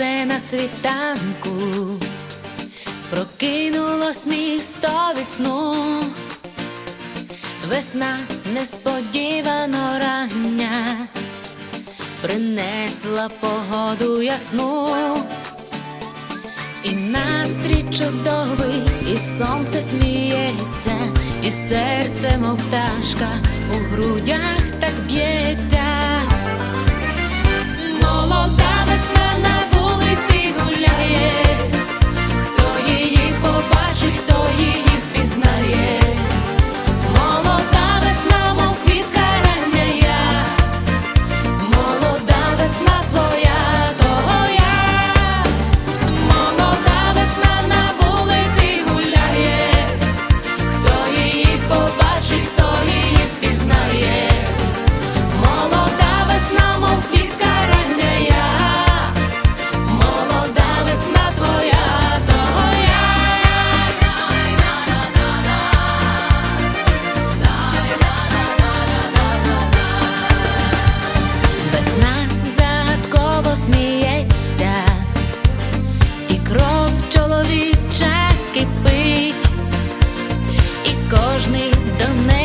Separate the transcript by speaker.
Speaker 1: сонце на світанку, прокинулось місто від сну, весна несподівано рання, принесла погоду ясну, і настрій чудовий, і сонце сміється, і серце мов пташка у грудях так б'ється. Молода кожний до неї.